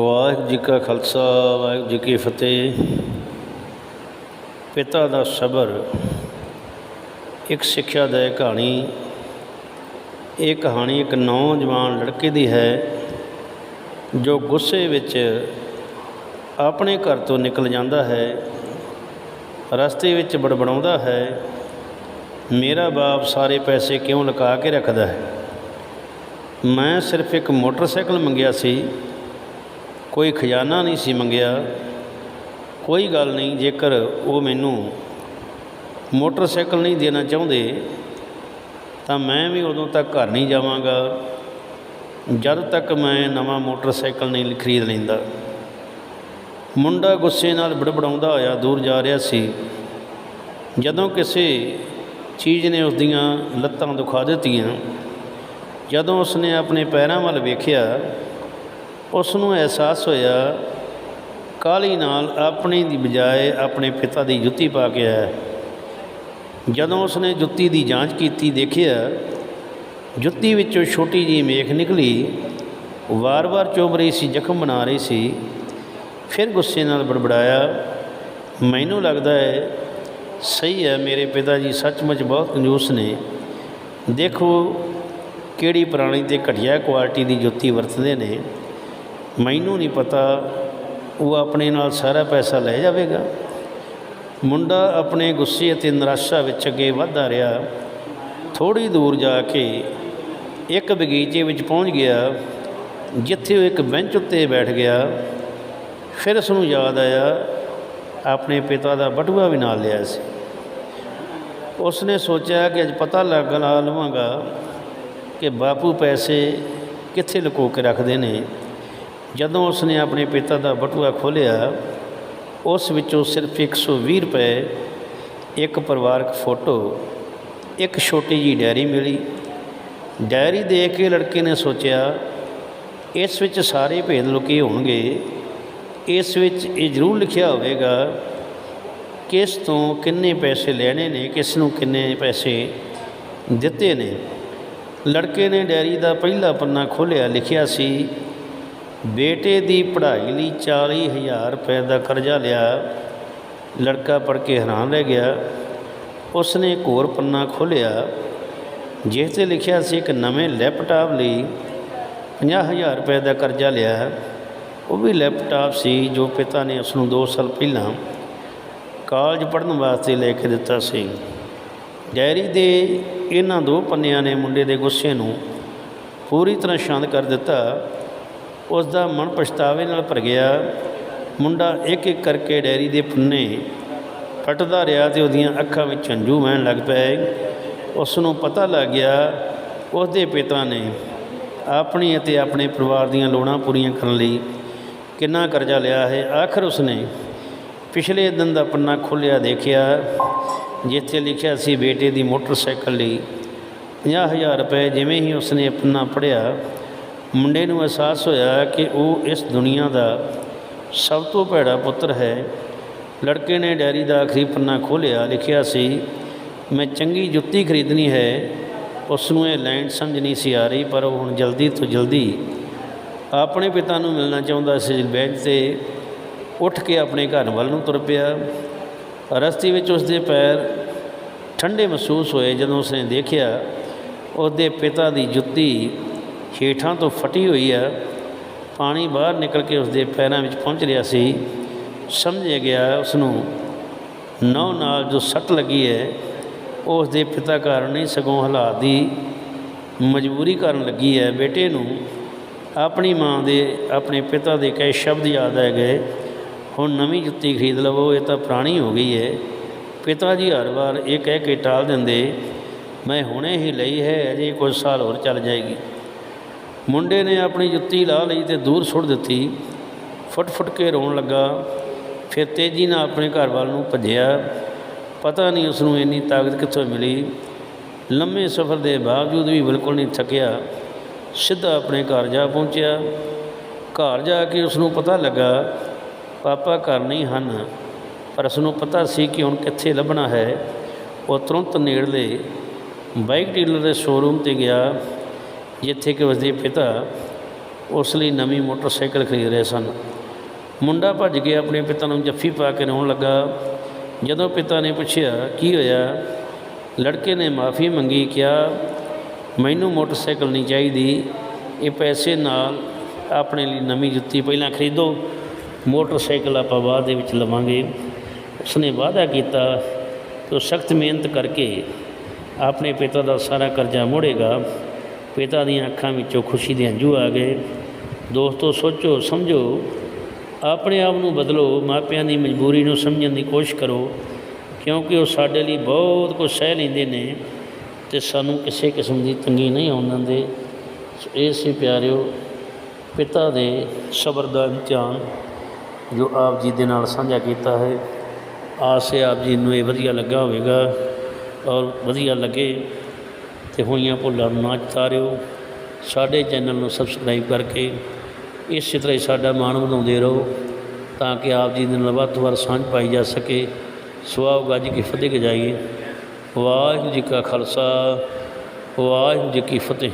ਵਾਹਿਗੁਰੂ ਜੀ ਕਾ ਖਾਲਸਾ, ਵਾਹਿਗੁਰੂ ਜੀ ਕੀ ਫਤਿਹ। ਪਿਤਾ ਦਾ ਸਬਰ, ਇੱਕ ਸਿੱਖਿਆ ਦਾ ਕਹਾਣੀ। ਇਹ ਕਹਾਣੀ ਇੱਕ ਨੌਜਵਾਨ ਲੜਕੇ ਦੀ ਹੈ, ਜੋ ਗੁੱਸੇ ਵਿੱਚ ਆਪਣੇ ਘਰ ਤੋਂ ਨਿਕਲ ਜਾਂਦਾ ਹੈ, ਰਸਤੇ ਵਿੱਚ ਬੜਬੜਾਉਂਦਾ ਹੈ, ਮੇਰਾ ਬਾਪ ਸਾਰੇ ਪੈਸੇ ਕਿਉਂ ਲੁਕਾ ਕੇ ਰੱਖਦਾ ਹੈ? ਮੈਂ ਸਿਰਫ ਇੱਕ ਮੋਟਰਸਾਈਕਲ ਮੰਗਿਆ ਸੀ। ਕੋਈ ਖਜ਼ਾਨਾ ਨਹੀਂ ਸੀ ਮੰਗਿਆ। ਕੋਈ ਗੱਲ ਨਹੀਂ, ਜੇਕਰ ਉਹ ਮੈਨੂੰ ਮੋਟਰਸਾਈਕਲ ਨਹੀਂ ਦੇਣਾ ਚਾਹੁੰਦੇ, ਤਾਂ ਮੈਂ ਵੀ ਉਦੋਂ ਤੱਕ ਘਰ ਨਹੀਂ ਜਾਵਾਂਗਾ। ਜਦ ਤੱਕ ਮੈਂ ਨਵਾਂ ਮੋਟਰਸਾਈਕਲ ਨਹੀਂ ਖਰੀਦ ਲੈਂਦਾ। ਮੁੰਡਾ ਗੁੱਸੇ ਨਾਲ ਬੜਬੜਾਉਂਦਾ ਹੋਇਆ ਦੂਰ ਜਾ ਰਿਹਾ ਸੀ। ਜਦੋਂ ਕਿਸੇ ਚੀਜ਼ ਨੇ ਉਸ ਦੀਆਂ ਲੱਤਾਂ ਦੁਖਾ ਦਿੱਤੀਆਂ, ਜਦੋਂ ਉਸਨੇ ਆਪਣੇ ਪੈਰਾਂ ਵੱਲ ਵੇਖਿਆ ਉਸ ਨੂੰ ਅਹਿਸਾਸ ਹੋਇਆ ਕਾਲੀ ਨਾਲ ਆਪਣੀ ਦੀ ਬਜਾਏ ਆਪਣੇ ਪਿਤਾ ਦੀ ਜੁੱਤੀ ਪਾ ਕੇ ਆਇਆ। ਜਦੋਂ ਉਸਨੇ ਜੁੱਤੀ ਦੀ ਜਾਂਚ ਕੀਤੀ, ਦੇਖਿਆ, ਜੁੱਤੀ ਵਿੱਚੋਂ ਛੋਟੀ ਜਿਹੀ ਮੇਖ ਨਿਕਲੀ। ਵਾਰ-ਵਾਰ ਚੁੱਭ ਰਹੀ ਸੀ, ਜ਼ਖਮ ਬਣਾ ਰਹੀ ਸੀ। ਫਿਰ ਗੁੱਸੇ ਨਾਲ ਬੜਬੜਾਇਆ, ਮੈਨੂੰ ਲੱਗਦਾ ਹੈ, ਸਹੀ ਹੈ, ਮੇਰੇ ਪਿਤਾ ਜੀ ਸੱਚਮੁੱਚ ਬਹੁਤ ਕੰਜੂਸ ਨੇ। ਦੇਖੋ, ਕਿਹੜੀ ਪੁਰਾਣੀ ਤੇ ਘਟੀਆ ਕੁਆਲਿਟੀ ਦੀ ਜੁੱਤੀ ਵਰਤਦੇ ਨੇ। ਮੈਨੂੰ ਨਹੀਂ ਪਤਾ, ਉਹ ਆਪਣੇ ਨਾਲ ਸਾਰਾ ਪੈਸਾ ਲੈ ਜਾਵੇਗਾ। ਮੁੰਡਾ ਆਪਣੇ ਗੁੱਸੇ ਅਤੇ ਨਿਰਾਸ਼ਾ ਵਿੱਚ ਅੱਗੇ ਵਧਦਾ ਰਿਹਾ। ਥੋੜੀ ਦੂਰ ਜਾ ਕੇ ਇੱਕ ਬਗੀਚੇ ਵਿੱਚ ਪਹੁੰਚ ਗਿਆ, ਜਿੱਥੇ ਉਹ ਇੱਕ ਬੈਂਚ ਉੱਤੇ ਬੈਠ ਗਿਆ। ਫਿਰ ਉਸ ਨੂੰ ਯਾਦ ਆਇਆ, ਆਪਣੇ ਪਿਤਾ ਦਾ ਬਟੂਆ ਵੀ ਨਾਲ ਲਿਆ ਸੀ। ਉਸਨੇ ਸੋਚਿਆ ਕਿ ਅੱਜ ਪਤਾ ਲੱਗ ਲਾ ਲਵਾਂਗਾ ਕਿ ਬਾਪੂ ਪੈਸੇ ਕਿੱਥੇ ਲੁਕੋ ਕੇ ਰੱਖਦੇ ਨੇ। ਜਦੋਂ ਉਸਨੇ ਆਪਣੇ ਪਿਤਾ ਦਾ ਬਟੂਆ ਖੋਲ੍ਹਿਆ, ਉਸ ਵਿੱਚੋਂ ਸਿਰਫ 120 ਰੁਪਏ, ਇੱਕ ਪਰਿਵਾਰਕ ਫੋਟੋ, ਇੱਕ ਛੋਟੀ ਜੀ ਡਾਇਰੀ ਮਿਲੀ। ਡਾਇਰੀ ਦੇਖ ਕੇ ਲੜਕੇ ਨੇ ਸੋਚਿਆ, ਇਸ ਵਿੱਚ ਸਾਰੇ ਭੇਦ ਲੁਕੇ ਹੋਣਗੇ। ਇਸ ਵਿੱਚ ਇਹ ਜ਼ਰੂਰ ਲਿਖਿਆ ਹੋਵੇਗਾ ਕਿਸ ਤੋਂ ਕਿੰਨੇ ਪੈਸੇ ਲੈਣੇ ਨੇ, ਕਿਸ ਨੂੰ ਕਿੰਨੇ ਪੈਸੇ ਦਿੱਤੇ ਨੇ। ਲੜਕੇ ਨੇ ਡਾਇਰੀ ਦਾ ਪਹਿਲਾ ਪੰਨਾ ਖੋਲ੍ਹਿਆ, ਲਿਖਿਆ ਸੀ ਬੇਟੇ ਦੀ ਪੜ੍ਹਾਈ ਲਈ 40000 ਰੁਪਏ ਦਾ ਕਰਜ਼ਾ ਲਿਆ। ਲੜਕਾ ਪੜ੍ਹ ਕੇ ਹੈਰਾਨ ਰਹਿ ਗਿਆ। ਉਸ ਨੇ ਇੱਕ ਹੋਰ ਪੰਨਾ ਖੋਲ੍ਹਿਆ, ਜਿਸ 'ਤੇ ਲਿਖਿਆ ਸੀ ਇੱਕ ਨਵੇਂ ਲੈਪਟਾਪ ਲਈ 50000 ਰੁਪਏ ਦਾ ਕਰਜ਼ਾ ਲਿਆ। ਉਹ ਵੀ ਲੈਪਟਾਪ ਸੀ ਜੋ ਪਿਤਾ ਨੇ ਉਸ ਨੂੰ 2 ਸਾਲ ਪਹਿਲਾਂ ਕਾਲਜ ਪੜ੍ਹਨ ਵਾਸਤੇ ਲੈ ਕੇ ਦਿੱਤਾ ਸੀ। ਡਾਇਰੀ ਦੇ ਇਹਨਾਂ ਦੋ ਪੰਨਿਆਂ ਨੇ ਮੁੰਡੇ ਦੇ ਗੁੱਸੇ ਨੂੰ ਪੂਰੀ ਤਰ੍ਹਾਂ ਸ਼ਾਂਤ ਕਰ ਦਿੱਤਾ। ਉਸ ਦਾ ਮਨ ਪਛਤਾਵੇ ਨਾਲ ਭਰ ਗਿਆ। ਮੁੰਡਾ ਇੱਕ ਇੱਕ ਕਰਕੇ ਡੈਰੀ ਦੇ ਪੰਨੇ ਫਟਦਾ ਰਿਹਾ ਤੇ ਉਹਦੀਆਂ ਅੱਖਾਂ ਵਿੱਚ ਹੰਝੂ ਵਹਿਣ ਲੱਗ ਪਏ। ਉਸ ਨੂੰ ਪਤਾ ਲੱਗ ਗਿਆ ਉਸ ਦੇ ਪਿਤਾ ਨੇ ਆਪਣੀ ਅਤੇ ਆਪਣੇ ਪਰਿਵਾਰ ਦੀਆਂ ਲੋੜਾਂ ਪੂਰੀਆਂ ਕਰਨ ਲਈ ਕਿੰਨਾ ਕਰਜ਼ਾ ਲਿਆ ਹੈ। ਆਖਰ ਉਸਨੇ ਪਿਛਲੇ ਦਿਨ ਦਾ ਪੰਨਾ ਖੁੱਲਿਆ ਦੇਖਿਆ, ਜਿੱਥੇ ਲਿਖਿਆ ਸੀ, ਬੇਟੇ ਦੀ ਮੋਟਰਸਾਈਕਲ ਲਈ 50000 ਰੁਪਏ, ਜਿਵੇਂ ਹੀ ਉਸਨੇ ਪੰਨਾ ਪੜ੍ਹਿਆ ਮੁੰਡੇ ਨੂੰ ਅਹਿਸਾਸ ਹੋਇਆ ਕਿ ਉਹ ਇਸ ਦੁਨੀਆ ਦਾ ਸਭ ਤੋਂ ਭੈੜਾ ਪੁੱਤਰ ਹੈ। ਲੜਕੇ ਨੇ ਡੈਰੀ ਦਾ ਆਖਰੀ ਪੰਨਾ ਖੋਲ੍ਹਿਆ, ਲਿਖਿਆ ਸੀ, ਮੈਂ ਚੰਗੀ ਜੁੱਤੀ ਖਰੀਦਣੀ ਹੈ। ਉਸ ਨੂੰ ਇਹ ਲਾਈਨ ਸਮਝ ਨਹੀਂ ਸੀ ਆ ਰਹੀ, ਪਰ ਉਹ ਹੁਣ ਜਲਦੀ ਤੋਂ ਜਲਦੀ ਆਪਣੇ ਪਿਤਾ ਨੂੰ ਮਿਲਣਾ ਚਾਹੁੰਦਾ ਸੀ। ਬੈਂਚ ਤੇ ਉੱਠ ਕੇ ਆਪਣੇ ਘਰ ਵੱਲ ਨੂੰ ਤੁਰ ਪਿਆ। ਰਸਤੇ ਵਿੱਚ ਉਸ ਦੇ ਪੈਰ ਠੰਡੇ ਮਹਿਸੂਸ ਹੋਏ ਜਦੋਂ ਉਸਨੇ ਦੇਖਿਆ, ਉਹਦੇ ਪਿਤਾ ਦੀ ਜੁੱਤੀ ਹੇਠਾਂ ਤੋਂ ਫਟੀ ਹੋਈ ਆ। ਪਾਣੀ ਬਾਹਰ ਨਿਕਲ ਕੇ ਉਸਦੇ ਪੈਰਾਂ ਵਿੱਚ ਪਹੁੰਚ ਰਿਹਾ ਸੀ। ਸਮਝਿਆ ਗਿਆ ਉਸ ਨੂੰ ਨੌ ਨਾਲ ਜੋ ਸੱਟ ਲੱਗੀ ਹੈ ਉਹ ਉਸਦੇ ਪਿਤਾ ਕਾਰਨ ਨਹੀਂ ਸਗੋਂ ਹਾਲਾਤ ਦੀ ਮਜਬੂਰੀ ਕਰਨ ਲੱਗੀ ਹੈ। ਬੇਟੇ ਨੂੰ ਆਪਣੀ ਮਾਂ ਦੇ, ਆਪਣੇ ਪਿਤਾ ਦੇ ਕਹੇ ਸ਼ਬਦ ਯਾਦ ਆ ਗਏ। ਹੁਣ ਨਵੀਂ ਜੁੱਤੀ ਖਰੀਦ ਲਵੋ, ਇਹ ਤਾਂ ਪੁਰਾਣੀ ਹੋ ਗਈ ਹੈ। ਪਿਤਾ ਜੀ ਹਰ ਵਾਰ ਇਹ ਕਹਿ ਕੇ ਟਾਲ ਦਿੰਦੇ, ਮੈਂ ਹੁਣੇ ਹੀ ਲਈ ਹੈ, ਅਜੇ ਕੁਝ ਸਾਲ ਹੋਰ ਚੱਲ ਜਾਏਗੀ। ਮੁੰਡੇ ਨੇ ਆਪਣੀ ਜੁੱਤੀ ਲਾ ਲਈ ਤੇ ਦੂਰ ਸੁੱਟ ਦਿੱਤੀ। ਫੁੱਟ ਫੁੱਟ ਕੇ ਰੋਣ ਲੱਗਾ। ਫਿਰ ਤੇਜ਼ੀ ਨਾਲ ਆਪਣੇ ਘਰ ਵੱਲ ਨੂੰ ਭੱਜਿਆ। ਪਤਾ ਨਹੀਂ ਉਸ ਨੂੰ ਇੰਨੀ ਤਾਕਤ ਕਿੱਥੋਂ ਮਿਲੀ। ਲੰਮੇ ਸਫ਼ਰ ਦੇ ਬਾਵਜੂਦ ਵੀ ਬਿਲਕੁਲ ਨਹੀਂ ਥੱਕਿਆ। ਸਿੱਧਾ ਆਪਣੇ ਘਰ ਜਾ ਪਹੁੰਚਿਆ। ਘਰ ਜਾ ਕੇ ਉਸ ਨੂੰ ਪਤਾ ਲੱਗਾ, ਪਾਪਾ ਘਰ ਨਹੀਂ ਹਨ। ਪਰ ਉਸ ਨੂੰ ਪਤਾ ਸੀ ਕਿ ਹੁਣ ਕਿੱਥੇ ਲੱਭਣਾ ਹੈ। ਉਹ ਤੁਰੰਤ ਨੇੜਲੇ ਬਾਈਕ ਡੀਲਰ ਦੇ ਸ਼ੋਰੂਮ ਤੇ ਗਿਆ। ਜਿੱਥੇ ਕਿ ਉਸਦੇ ਪਿਤਾ ਉਸ ਲਈ ਨਵੀਂ ਮੋਟਰਸਾਈਕਲ ਖਰੀਦ ਰਹੇ ਸਨ। ਮੁੰਡਾ ਭੱਜ ਕੇ ਆਪਣੇ ਪਿਤਾ ਨੂੰ ਜੱਫੀ ਪਾ ਕੇ ਰੋਣ ਲੱਗਾ। ਜਦੋਂ ਪਿਤਾ ਨੇ ਪੁੱਛਿਆ, ਕੀ ਹੋਇਆ? ਲੜਕੇ ਨੇ ਮਾਫੀ ਮੰਗੀ, ਕਿਹਾ, ਮੈਨੂੰ ਮੋਟਰਸਾਈਕਲ ਨਹੀਂ ਚਾਹੀਦੀ। ਇਹ ਪੈਸੇ ਨਾਲ ਆਪਣੇ ਲਈ ਨਵੀਂ ਜੁੱਤੀ ਪਹਿਲਾਂ ਖਰੀਦੋ। ਮੋਟਰਸਾਈਕਲ ਆਪਾਂ ਬਾਅਦ ਦੇ ਵਿੱਚ ਲਵਾਂਗੇ। ਉਸਨੇ ਵਾਅਦਾ ਕੀਤਾ ਕਿ ਉਹ ਸਖਤ ਮਿਹਨਤ ਕਰਕੇ ਆਪਣੇ ਪਿਤਾ ਦਾ ਸਾਰਾ ਕਰਜ਼ਾ ਮੋੜੇਗਾ। ਪਿਤਾ ਦੀਆਂ ਅੱਖਾਂ ਵਿੱਚੋਂ ਖੁਸ਼ੀ ਦੇ ਹੰਝੂ ਆ ਗਏ। ਦੋਸਤੋ, ਸੋਚੋ, ਸਮਝੋ। ਆਪਣੇ ਆਪ ਨੂੰ ਬਦਲੋ, ਮਾਪਿਆਂ ਦੀ ਮਜਬੂਰੀ ਨੂੰ ਸਮਝਣ ਦੀ ਕੋਸ਼ਿਸ਼ ਕਰੋ, ਕਿਉਂਕਿ ਉਹ ਸਾਡੇ ਲਈ ਬਹੁਤ ਕੁਝ ਸਹਿ ਲੈਂਦੇ ਨੇ ਤੇ ਸਾਨੂੰ ਕਿਸੇ ਕਿਸਮ ਦੀ ਤੰਗੀ ਨਹੀਂ ਆਉਣ ਦਿੰਦੇ। ਇਹ ਸੀ ਪਿਆਰਿਓ, ਪਿਤਾ ਦੇ ਸਬਰ ਦਾ ਇਮਤਿਹਾਨ ਜੋ ਆਪ ਜੀ ਦੇ ਨਾਲ ਸਾਂਝਾ ਕੀਤਾ ਹੈ। ਆਸ ਹੈ ਆਪ ਜੀ ਨੂੰ ਇਹ ਵਧੀਆ ਲੱਗਾ ਹੋਵੇਗਾ ਔਰ ਵਧੀਆ ਲੱਗੇ। ਤੇ ਹੋਈਆਂ ਭੁੱਲਾਂ ਨੂੰ ਨਾ ਚਤਾਰਿਓ ਸਾਡੇ ਚੈਨਲ ਨੂੰ ਸਬਸਕ੍ਰਾਈਬ ਕਰਕੇ ਇਸੇ ਤਰ੍ਹਾਂ ਹੀ ਸਾਡਾ ਮਾਣ ਵਧਾਉਂਦੇ ਰਹੋ ਤਾਂ ਕਿ ਆਪ ਜੀ ਦੇ ਨਾਲ ਵੱਧ ਤੋਂ ਵੱਧ ਸਾਂਝ ਪਾਈ ਜਾ ਸਕੇ। ਸੁਆਹ ਗੱਜ ਕੀ ਫਤਿਹ ਗਜਾਈਏ ਵਾਹਿਗੁਰੂ ਜੀ ਕਾ ਖਾਲਸਾ, ਵਾਹਿਗੁਰੂ ਜੀ ਕੀ ਫਤਿਹ।